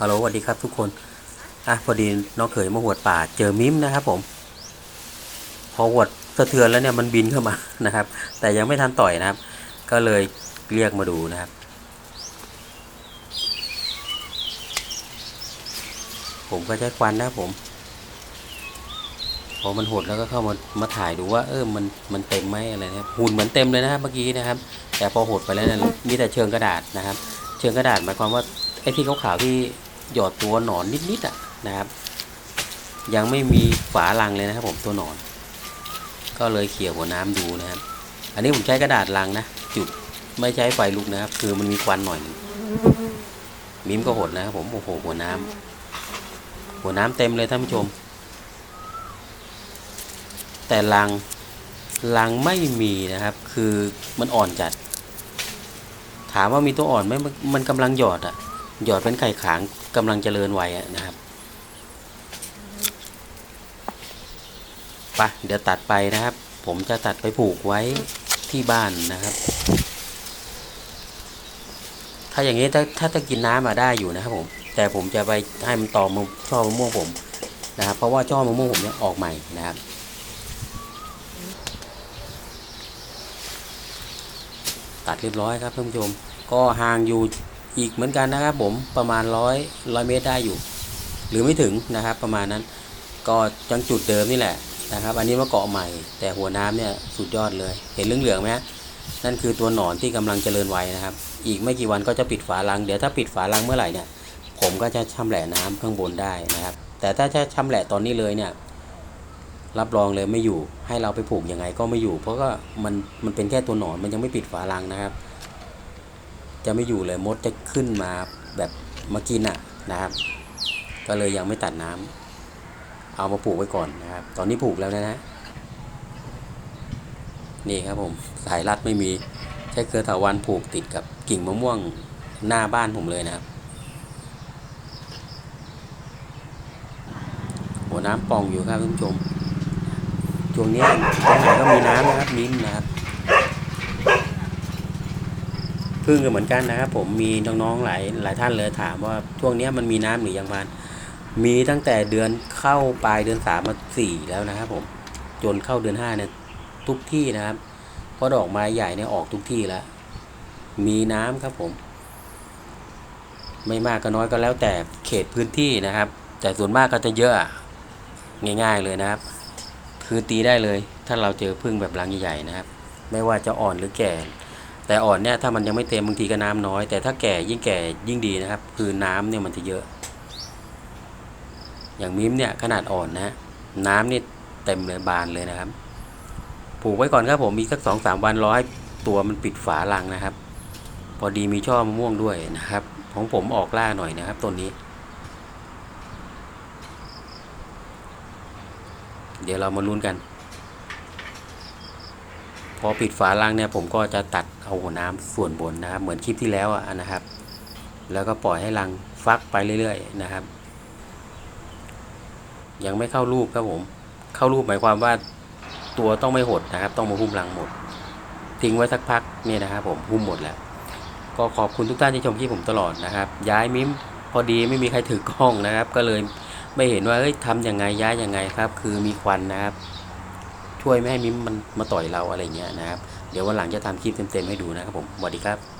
ฮัลโหลสวัสดีครับทุกคน อะพอดีน้องเขยมาหวดป่าเจอมิมนะครับผม พอหวดสะเทือนแล้วเนี่ยมันบินเข้ามานะครับ แต่ยังไม่ทันต่อยนะครับ ก็เลยเรียกมาดูนะครับผมก็ใช้ควันนะผม พอมันหดแล้วก็เข้ามามาถ่ายดูว่า เออมันมันเต็มไหมอะไรนะหุ่นเหมือนเต็มเลยนะครับเมื่อกี้นะครับ แต่พอหดไปแล้วเนี่ยมีแต่เชิงกระดาษนะครับ เชิงกระดาษหมายความว่าไอ้ที่ขาวๆที่ หยอดตัวหนอนนิดๆอะนะครับ ยังไม่มีฝาลังเลยนะครับ ผมตัวหนอน ก็เลยเขี่ยหัวน้ำดูนะครับ อันนี้ผมใช้กระดาษลังนะจุดไม่ใช้ไฟลุกนะครับ คือมันมีควันหน่อยนึงมิมก็หดนะครับผมโอ้โหหัวน้ำหัวน้ำเต็มเลยท่านผู้ชม แต่ลังลังไม่มีนะครับ คือมันอ่อนจัด ถามว่ามีตัวอ่อนไหมมันมันกำลังหยอดอะ หยอดเป็นไข่ขางกำลังเจริญวัยอะนะครับไปะเดี๋ยวตัดไปนะครับ ผมจะตัดไปผูกไว้ที่บ้านนะครับ ถ้าอย่างนี้ถ้าถ้าจะกินน้ำมาได้อยู่นะครับผม แต่ผมจะไปให้มันต่อมช่อมะม่วงผมนะครับ เพราะว่าช่อมะม่วงผมเนี่ยออกใหม่นะครับตัดเรียบร้อยครับท่านผู้ชม ก็ห่างอยู่ อีกเหมือนกันนะครับผมประมาณร้อยร้อยเมตรได้อยู่ หรือไม่ถึงนะครับ ประมาณนั้นก็จังจุดเดิมนี่แหละนะครับ อันนี้ว่าเกาะใหม่ แต่หัวน้ำเนี่ยสุดยอดเลย เห็นเหลืองๆไหมนั่นคือตัวหนอนที่กำลังเจริญวัยนะครับ อีกไม่กี่วันก็จะปิดฝาลัง เดี๋ยวถ้าปิดฝาลังเมื่อไหร่เนี่ย ผมก็จะชำแหละน้ำข้างบนได้นะครับ แต่ถ้าจะชำแหละตอนนี้เลยเนี่ย รับรองเลยไม่อยู่ ให้เราไปผูกยังไงก็ไม่อยู่ เพราะก็มันมันเป็นแค่ตัวหนอนมันยังไม่ปิดฝาลังนะครับ จะไม่อยู่เลยมดจะขึ้นมาแบบมากินอะนะครับ ก็เลยยังไม่ตัดน้ำเอามาปลูกไว้ก่อนนะครับ ตอนนี้ปลูกแล้วนะฮะนี่ครับผมสายรัดไม่มีใช้เครือถาวันผูกติดกับกิ่งมะม่วงหน้าบ้านผมเลยนะครับหัวน้ำปองอยู่ครับท่านผู้ชมช่วงนี้ตรงไหนก็มีน้ำนะครับมิ้นนะครับ พึ่งก็เหมือนกันนะครับ ผมมีน้องๆหลายหลายท่านเลยถามว่าช่วงนี้มันมีน้ำหรือยังพานมีตั้งแต่เดือนเข้าปลายเดือนสามมาสี่แล้วนะครับ ผมจนเข้าเดือนห้าเนี่ยทุกที่นะครับเพราะดอกไม้ใหญ่เนี่ยออกทุกที่แล้ว มีน้ำครับผม ไม่มากก็น้อยก็แล้วแต่เขตพื้นที่นะครับ แต่ส่วนมากก็จะเยอะง่ายๆเลยนะครับ คือตีได้เลย ถ้าเราเจอพึ่งแบบรังใหญ่ๆนะครับ ไม่ว่าจะอ่อนหรือแก่ แต่อ่อนเนี่ยถ้ามันยังไม่เต็มบางทีก็น้ำน้อย แต่ถ้าแก่ยิ่งแก่ยิ่งดีนะครับ คือน้ำเนี่ยมันจะเยอะ อย่างมิมเนี่ยขนาดอ่อนนะน้ำนี่เต็มเลยบานเลยนะครับ ผูกไว้ก่อนครับผมมีสักสองสามวันรอให้ตัวมันปิดฝาลังนะครับ พอดีมีช่อมะม่วงด้วยนะครับ ของผมออกล่าหน่อยนะครับต้นนี้ เดี๋ยวเรามาลุ้นกัน พอปิดฝาลังเนี่ยผมก็จะตัดเอาหัวน้ำส่วนบนนะครับ เหมือนคลิปที่แล้วอะนะครับ แล้วก็ปล่อยให้รังฟักไปเรื่อยๆนะครับ ยังไม่เข้ารูปครับผม เข้ารูปหมายความว่าตัวต้องไม่หดนะครับ ต้องมาหุ้มรังหมด ทิ้งไว้สักพักเนี่ยนะครับ ผมหุ้มหมดแล้ว ก็ขอบคุณทุกท่านที่ชมคลิปผมตลอดนะครับ ย้ายมิมพอดีไม่มีใครถือกล้องนะครับ ก็เลยไม่เห็นว่าเอ้ยทำยังไงย้ายยังไงครับ คือมีควันนะครับ วยไม่ให้มิมมันมาต่อยเราอะไรเงี้ยนะครับ เดี๋ยววันหลังจะทำคลิปเต็มๆให้ดูนะครับผมสวัสดีครับ